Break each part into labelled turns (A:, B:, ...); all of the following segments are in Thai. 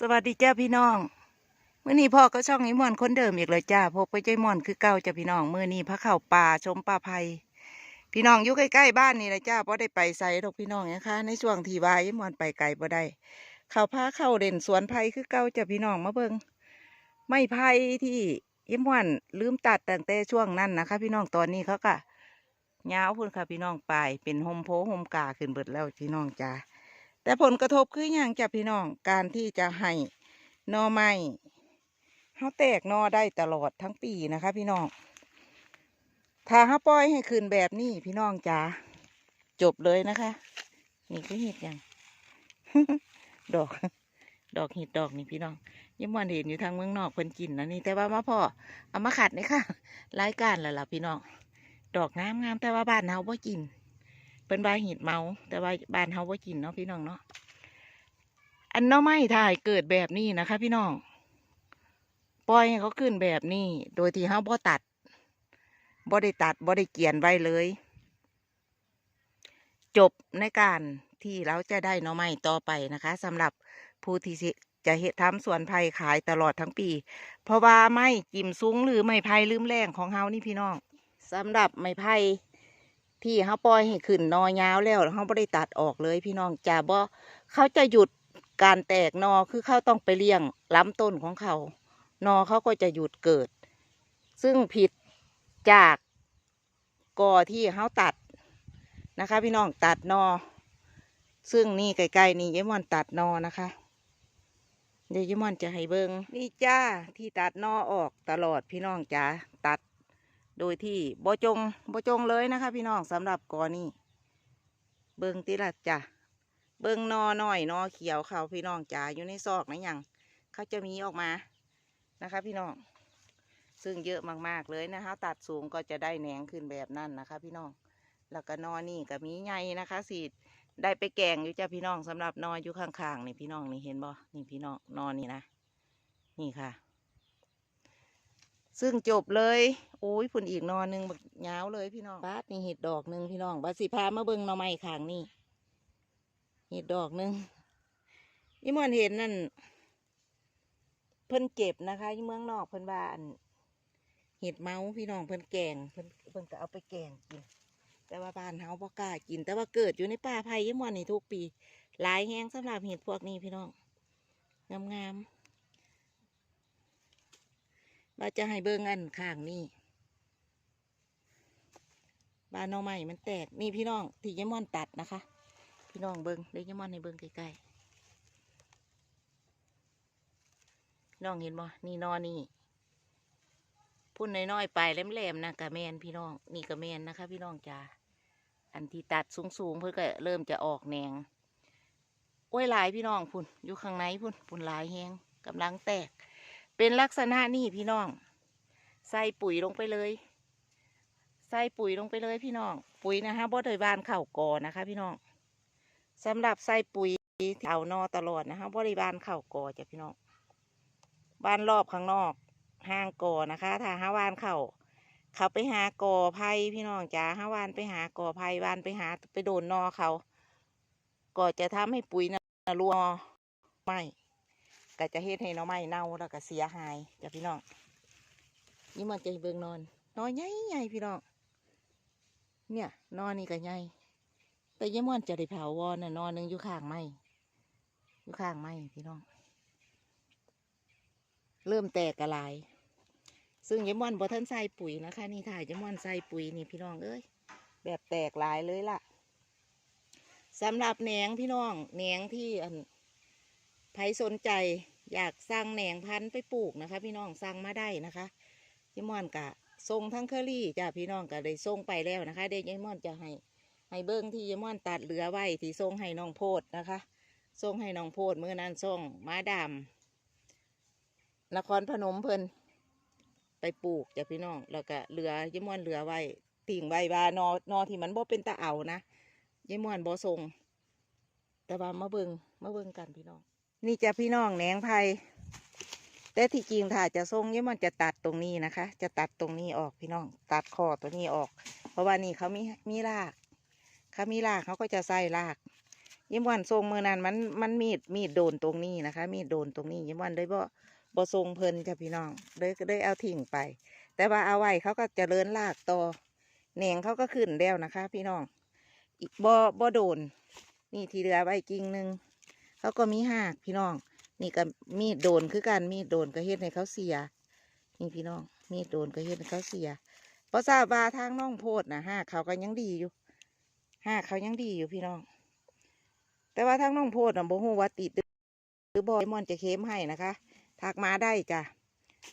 A: สวัสดีจ้าพี่น้องเมื่อนี้พ่อก็ช่องไอ้มอนคนเดิมอีกเลยจ้าพบไปใจมอนคือเก่าจ้าพี่น้องเมื่อนี้พระเข่าป่าชมป่าไผ่พี่น้องอยู่ใกล้ๆบ้านนี่แหละจ้าเพอได้ไปใส่ดอกพี่น้องนะคะในช่วงที่วายไอ้มอนไปไกลบ่ได้เข่าพาเข้าเด่นสวนไผ่คือเก่าจ้าพี่น้องมาเบิงไม่ไผ่ที่ไอ้มอนลืมตัดตั้งแต่ช่วงนั้นนะคะ พี่น้องตอนนี้เขาก็ยาวพุ่นค่ะพี่น้องไปเป็นโฮมโพโฮมกาขึ้นเบิดแล้วพี่น้องจ้า แต่ผลกระทบคืออย่างจ้ะพี่น้องการที่จะให้นอไม้เขาแตกนอได้ตลอดทั้งปีนะคะ พี่น้อง ถ้าเขาปล่อยให้คืนแบบนี้พี่น้องจ๋าจบเลยนะคะ นี่คือเห็ดอย่างดอก ดอกเห็ดดอกนี่พี่น้องยิ่งวันเห็นอยู่ทางเมืองนอกเพิ่นกินนะนี่แต่ว่ามาพ่อเอามาขัดนี่ค่ะรายการแล้วล่ะพี่น้อง ดอกงามงามแต่ว่าบ้านเฮาบ่กิน เป็นใบาเห็ดเมา แต่ว่าบ้านเฮาว่ากินเนาะพี่น้องเนาะอันเนาะไม่ถ่ายเกิดแบบนี้นะคะ พี่น้องปล่อยให้เขาขึ้นแบบนี้ โดยที่เฮาบ่ตัดบ่ได้ตัดบ่ได้เกี่ยนไว้เลย จบในการที่เราจะได้หน่อไม้ต่อไปนะคะสำหรับผู้ที่จะเฮ็ดทำสวนไผ่ขายตลอดทั้งปี เพราะว่าไม้กิ่มสูงหรือไม้ไผ่ลืมแรงของเฮานี่พี่น้องสำหรับไม้ไผ่ ที่เขาปล่อยให้ขึ้นนอยาวแล้วเขาไม่ได้ตัดออกเลยพี่น้องจะบ่เขาจะหยุดการแตกนอคือเขาต้องไปเลี้ยงล้ำต้นของเขา นอเขาก็จะหยุดเกิด ซึ่งผิดจากกอที่เขาตัดนะคะ พี่น้องตัดนอ ซึ่งนี่ใกล้ๆนี่ยายมอนตัดนอนะคะเดี๋ยวยายมอนจะให้เบิงนี่จ้าที่ตัดนอออกตลอดพี่น้องจ๋า โดยที่บจงบจงเลยนะคะ พี่น้องสำหรับกอนี้เบิงติละจ้ะเบิงนอหน่อยนอเขียวเขาพี่น้องจ๋าอยู่ในซอกนะยังเขาจะมีออกมานะคะ พี่น้องซึ่งเยอะมากๆเลยนะคะ ตัดสูงก็จะได้แหนงขึ้นแบบนั้นนะคะ พี่น้องแล้วก็นอนี่ก็มีใหญ่นะคะสีได้ไปแกงอยู่จ้ะพี่น้องสำหรับนออยู่ข้างๆนี่พี่น้องนี่เห็นบ่นี่พี่น้องนอนี่นะนี่ค่ะ ซึ่งจบเลยโอ้ยฝุ่นอีกนอนหนึ่งบักยาวเลยพี่น้องบาดนี่เห็ดดอกหนึ่งพี่น้องบาสิพามาเบิ่งหน่อไม้ขางนี่เห็ดดอกหนึ่งยี่มอนเห็นนั่นเพิ่นเก็บนะคะยี่เมืองนอกเพิ่นว่าอันเห็ดเมาพี่น้องเพิ่นแกงเพิ่นเพิ่นก็เอาไปแกงกินแต่ว่าบ้านเฮาบ่กล้ากิน แต่ว่าเกิดอยู่ในป่าไผ่ยี่มอนนี่ทุกปี หลายแห้งสำหรับเห็ดพวกนี้พี่น้องงามๆ ว่าจะให้เบิ่งอันข้างนี่บานหนอใหม่มันแตกนี่พี่น้องที่ยมอนตัดนะคะ พี่น้องเบิ่งเดี๋ยวยมอนให้เบิ่งใกล้ๆพี่น้องเห็นบ่นี่นอนี่พุ่นน้อยๆไปแหลมๆนะกะแมนพี่น้องนี่กะแมนนะคะ พี่น้องจ้าอันที่ตัดสูงๆเพื่อก็เริ่มจะออกแนงโอ้ยหลายพี่น้องพุ่นอยู่ข้างในพุ่นพุ่นหลายแห้งกำลังแตก เป็นลักษณะนี่พี่น้อง ใส่ปุ๋ยลงไปเลย ใส่ปุ๋ยลงไปเลยพี่น้อง ปุ๋ยนะคะบ่ได้บานเข่ากอนะคะ พี่น้องสำหรับใส่ปุ๋ยเอานอตลอดนะคะบ่ได้บานเข่ากอจ้ะพี่น้องบานรอบข้างนอกห่างกอนะคะ ถ้าหาวานเข่าเขาไปหากอไผ่พี่น้องจ้าหาวานไปหากอไผ่วานไปหาไปโดนนอเขาก็จะทำให้ปุ๋ยนะรัวไม่ ก็จะเฮ็ดให้น้อไม้เน่าแล้วก็เสียหายจ้ะพี่น้องนี่มันจะเบิงนอนนอนใหญ่ใหญ่พี่น้องเนี่ยนอนนี่ก็ใหญ่แต่ยม่อนจะได้เผาวอนน่ะนอนหนึงอยู่ข้างไม้อยู่ข้างไม้พี่น้อง เริ่มแตกกระลาย ซึ่งยม่อนบ่ทันใส่ปุ๋ยนะคะนี่ถ่ายยม่อนใส่ปุ๋ยนี่พี่น้องเอ้ยแบบแตกหลายเลยล่ะสำหรับแหนงพี่น้องแหนงที่อัน ใครสนใจอยากสร้างแหนงพันธุ์ไปปลูกนะคะ พี่น้องสั่งมาได้นะคะยายม่อนกะส่งทั้งเคอรี่จ้ะพี่น้องก็ได้ส่งไปแล้วนะคะเดี๋ยวยายม่อนจะให้ให้เบิ้งที่ยายม่อนตัดเหลือไว้ที่ส่งให้น้องโพดนะคะส่งให้น้องโพดเมื่อนั้นส่งมาดานครพนมเพิ่นไปปลูกจ้ะพี่น้องแล้วก็เหลือยายม่อนเหลือไว้ติ่งใบบานอนอที่มันบ่เป็นตาเอานะยายม่อนบ่ส่งแต่ว่ามาเบิงมาเบิงกันพี่น้อง นี่จะพี่น้องแหนงไผ่แต่ที่จริงถ้าจะทรงเนี่ยมันจะตัดตรงนี้นะคะ จะตัดตรงนี้ออกพี่น้อง ตัดคอตัวนี้ออก เพราะว่านี่เขามีมีรากเขามีรากเขาก็จะใส่รากยิ้มวันทรงมือนั้นมันมันมีดมีดโดนตรงนี้นะคะ มีดโดนตรงนี้ยิ้มวันเลยบ่บ่ทรงเพลินจ้ะพี่น้องเลยก็ได้เอาทิ้งไป แต่ว่าเอาไว้เขาก็จะเลินลากต่อแหนงเขาก็ขึ้นแล้วนะคะ พี่น้องอีกบ่บ่โดน นี่ทีเหลือไว้กิ่งหนึ่ง เขาก็มีหากพี่น้อง นี่ก็มีดโดนคือกันมีดโดนก็เฮ็ดให้เขาเสีย นี่พี่น้อง มีดโดนก็เฮ็ดให้เขาเสียเพราะทราบว่าทางน้องโพดนะหากเขาก็ยังดีอยู่หากเขายังดีอยู่พี่น้อง แต่ว่าทางน้องโพดนะบ่ฮู้ว่าติดหรือบ่มอนจะเค็มให้นะคะทักมาได้จ้ะ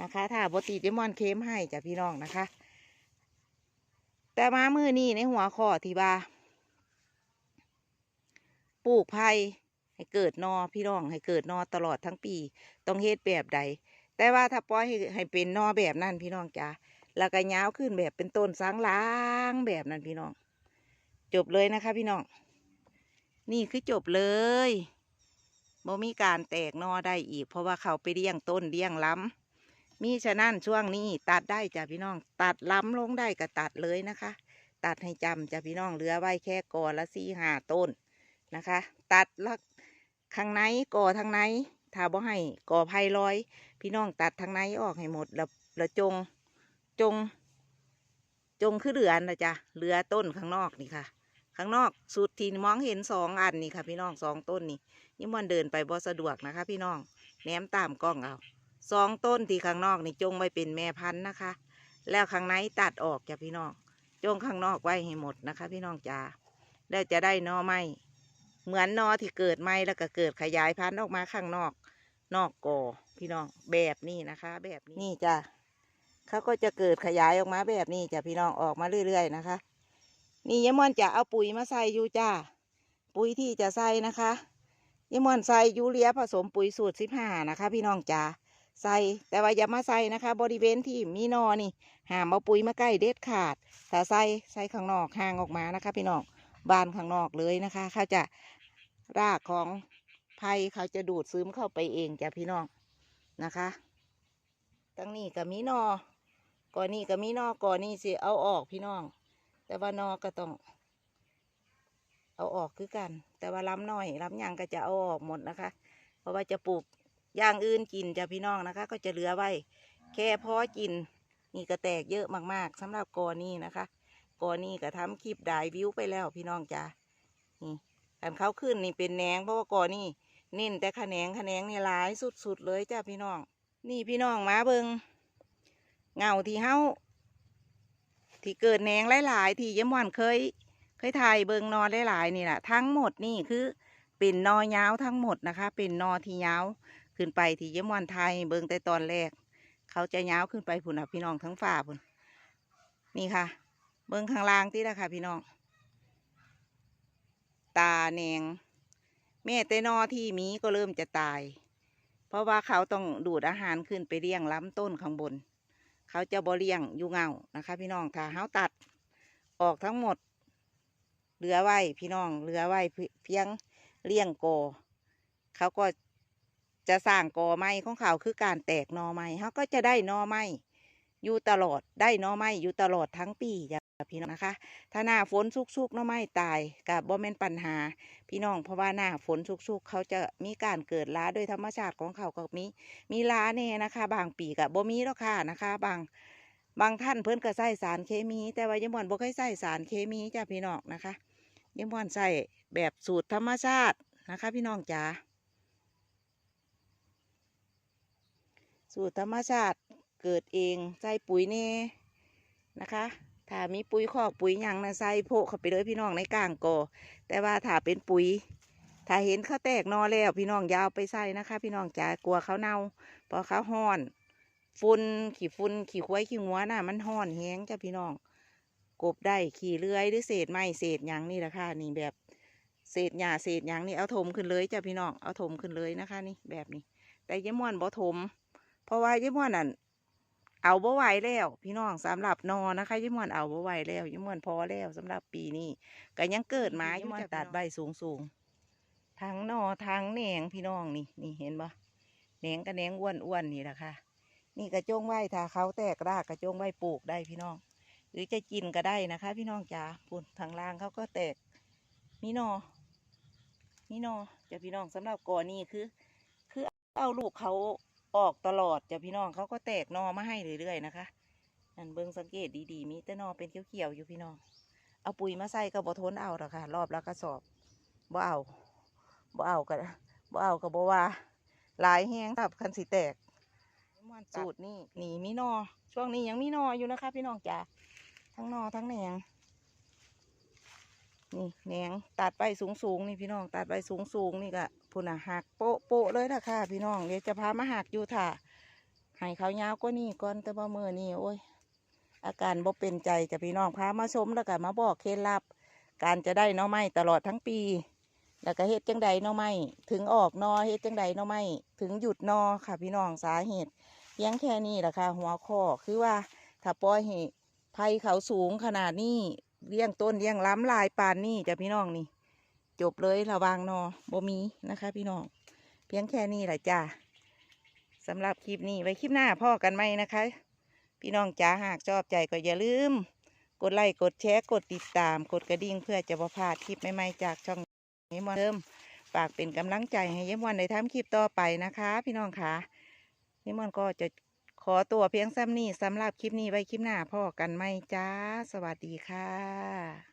A: นะคะ ถ้าบ่ติดเดมอนเค็มให้จ้ะพี่น้องนะคะ แต่มามือนี้ในหัวข้อที่ว่าปลูกไผ่ ให้เกิดนอพี่น้องให้เกิดนอตลอดทั้งปี ต้องเฮ็ดแบบใด แต่ว่าถ้าปล่อยให้ให้เป็นนอแบบนั้นพี่น้องจ้ะแล้วก็ยาวขึ้นแบบเป็นต้นสางล้างแบบนั้นพี่น้อง จบเลยนะคะ พี่น้อง นี่คือจบเลยบ่มีการแตกนอได้อีก เพราะว่าเขาไปเลี้ยงต้นเลี้ยงล้ำมีฉะนั้นช่วงนี้ตัดได้จ้ะพี่น้อง ตัดล้ำลงได้ก็ตัดเลยนะคะ ตัดให้จำจ้ะพี่น้องเหลือไว้แค่กอละสี่ห้าต้นนะคะ ตัดล้ว ข้างในก่อทางในถ้าบ่ให้ก่อไผ่ลอย พี่น้องตัดทางในออกให้หมดแล้วแล้วจงจง จงคือเหลือนะจ๊ะเหลือต้นข้างนอกนี่ค่ะ ข้างนอกสุดทีมองเห็นสองอันนี่ค่ะ พี่น้องสองต้นนี่ยิ่มันเดินไปบ่สะดวกนะคะ พี่น้องแนมตามกล้องเอาสองต้นที่ข้างนอกนี่จงไว้เป็นแม่พันธุ์นะคะ แล้วข้างในตัดออกจ้ะพี่น้องจงข้างนอกไว้ให้หมดนะคะ พี่น้องจ๋าแล้จะได้นอไม้ เหมือนนอที่เกิดใหม่แล้วก็เกิดขยายพันธุ์ออกมาข้างนอก นอกกอพี่น้องแบบนี้นะคะ แบบนี้นี่จ้ะเขาก็จะเกิดขยายออกมาแบบนี้จ้ะพี่น้องออกมาเรื่อยๆนะคะ นี่ยมอนจะเอาปุ๋ยมาใส่อยู่จ้าปุ๋ยที่จะใส่นะคะยมอนใส่ยูเรียผสมปุ๋ยสูตรสิบห้านะคะ พี่น้องจ๋าใส่แต่ว่าอย่ามาใส่นะคะ บริเวณที่มีนอนี่ห้ามเอาปุ๋ยมาใกล้เด็ดขาดถ้าใส่ใส่ข้างนอกห่างออกมานะคะ พี่น้อง บานข้างนอกเลยนะคะเขาจะรากของไผ่เขาจะดูดซึมเข้าไปเองจ้ะพี่น้องนะคะตั้งนี้ก็มีนอก่อนนี้ก็มีนอก่อนนี้สิเอาออกพี่น้อง แต่ว่านอก็ต้อง เอาออกคือกัน แต่ว่าล้ำน้อยล้ำยังก็จะเอาออกหมดนะคะ เพราะว่าจะปลูกอย่างอื่นกินจ้ะพี่น้องนะคะ ก็จะเหลือไว้ แค่พอกินนี่ก็แตกเยอะมากๆสำหรับกอนี้นะคะ กอนี้ก็ทำคลิปดายวิวไปแล้วพี่น้องจ้านี่กันเขาขึ้นนี่เป็นแหนงเพราะว่ากอนี่เน้นแต่ขแหนงขแหนงนี่หลายสุดๆเลยจ้าพี่น้อง นี่พี่น้องมาเบิงเงาที่เฮาที่เกิดแหนงหลายๆที่ยายม่อนเคย เคยถ่ายเบิงนอนหลายๆนี่แหละทั้งหมดนี่คือเป็นนอยาวทั้งหมดนะคะ เป็นนอที่ยาวขึ้นไปที่ยายม่อนไทยเบิงแต่ตอนแรก เขาจะยาวขึ้นไปผุนอะพี่น้องทั้งฝ่าพุ่นนี่ค่ะ เบิงข้างล่างที่ละค่ะพี่น้อง ตาแนงแม่แต่นอที่มีก็เริ่มจะตาย เพราะว่าเขาต้องดูดอาหารขึ้นไปเลี้ยงล้ำต้นข้างบน เขาจะบ่เลี้ยงอยู่เงานะคะ พี่น้องถ้าเขาตัดออกทั้งหมดเหลือไว้พี่น้องเหลือไว้เพียงเลี้ยงกอเขาก็จะสร้างกอไม้ของเขาคือการแตกหนอไม้เขาก็จะได้หนอไม้ อยู่ตลอดได้หนอไม้อยู่ตลอดทั้งปีจ้ะพี่น้องนะคะ ถ้าหน้าฝนชุกๆหนอไม้ตายกับบ่แม่นปัญหา พี่น้องเพราะว่าหน้าฝนชุกๆเขาจะมีการเกิดล้าโดยธรรมชาติของเขาก็มีมีล้าแน่นะคะ บางปีกับบ่มีแล้วค่ะนะคะ บางบางท่านเพิ่นก็ใส่สารเคมี แต่ว่ายายมอนบ่เคยใส่สารเคมีจ้ะพี่น้องนะคะยายมอนใส่แบบสูตรธรรมชาตินะคะ พี่น้องจ๋าสูตรธรรมชาติ เกิดเองใส่ปุ๋ยเน่นะคะถ้ามีปุ๋ยคอกปุ๋ยยังนะใส่โพกเข้าไปเลยพี่น้องในกลางก่อแต่ว่าถ้าเป็นปุ๋ย ถ้าเห็นเขาแตกนอแล้วพี่น้องยาวไปใส่นะคะ พี่น้องจ๋ากลัวเขาเน่าเพราะเขาห้อนฝุ่นขี่ฝุ่นขี่ควายขี่งัวน่ะมันห้อนแห้งจ้ะพี่น้องกบได้ขี่เลื่อยหรือเศษไม้เศษยังนี่แหละค่ะนี่แบบเศษหญ้าเศษยังนี่เอาถมขึ้นเลยจ้ะพี่น้องเอาถมขึ้นเลยนะคะ นี่แบบนี้ แต่ยายม่วนบ่ถม เพราะว่ายายม่วนนั่น เอาบ่ไหวแล้ว พี่น้องสำหรับนอนะคะยายม่วนเอาบ่ไหวแล้วยายม่วนพอแล้วสำหรับปีนี้ก็ยังเกิดมาอยู่ม่วนตัดใบสูงสูงๆทั้งนอทั้งแหนงพี่น้องนี่นี่เห็นปะแหนงกับแหนงอ้วนอ้วนๆนี่แหละค่ะ นี่กระจงไว้ถ้าเขาแตกรากกระจงไว้ปลูกได้พี่น้อง หรือจะกินก็ได้นะคะ พี่น้องจ๋าปุ่นทางล่างเขาก็แตกมีหนอนี่เนอจ้ะพี่น้องสำหรับกอนี่คือ คือเอาลูกเขา ออกตลอดจ้ะพี่น้องเขาก็แตกหนอมาให้เรื่อยๆนะคะนั่นเบิ่งสังเกตดีๆมีแต่หนอเป็นเขียวๆอยู่พี่น้อง เอาปุ๋ยมาใส่ก็บ่ทนเอาหรอกค่ะ รอบละกระสอบบ่เอาบ่เอาก็บ่เอาก็บ่ว่าหลายแห้งกับคันสิแตกสูตรนี่นี่มีหนอช่วงนี้ยังมีหนออยู่นะคะ พี่น้องจ้ะทั้งหนอทั้งแหนง นี่แหนงตัดไปสูงสูงนี่พี่น้อง ตัดไปสูงสูงนี่ก็พุ่นอะหักโปะโปะเลยนะค่ะ พี่น้องเดี๋ยวจะพามาหักอยู่ค่ะให้เขายาวกว่านี่ก่อนแต่ว่มือนี่โอ้ย อาการบ่เป็นใจจะพี่น้องพามาชมแล้วก็มาบอกเคล็ดลับ การจะได้น่อไม้ตลอดทั้งปี แล้วก็เฮ็ดจังใดน่อไม้ถึงออกนอเฮ็ดจังใดน่อไม้ถึงหยุดนอค่ะ พี่น้องสาเหตุเพียงแค่นี้แหละค่ะหัวข้อคือว่าถ้าปล่อยให้ภัยเขาสูงขนาดนี้ เลี้ยงต้นเลี้ยงล้ำลายปานนี่จ้ะพี่น้องนี่ จบเลยระวังนอบ่มีนะคะ พี่น้อง เพียงแค่นี้แหละจ้าสำหรับคลิปนี้ไว้คลิปหน้าพ่อกันไหมนะคะ พี่น้องจ๋าหากชอบใจก็อย่าลืม กดไลค์กดแชร์กดติดตาม กดกระดิ่งเพื่อจะบ่พลาดคลิปใหม่ๆจากช่องเยมวันเดิมฝากเป็นกำลังใจให้เยมวันในทำคลิปต่อไปนะคะ พี่น้องค่ะเยมวันก็จะ ขอตัวเพียงซ้ำนี้สำหรับคลิปนี้ไว้คลิปหน้าพ่อกันไหมจ้า สวัสดีค่ะ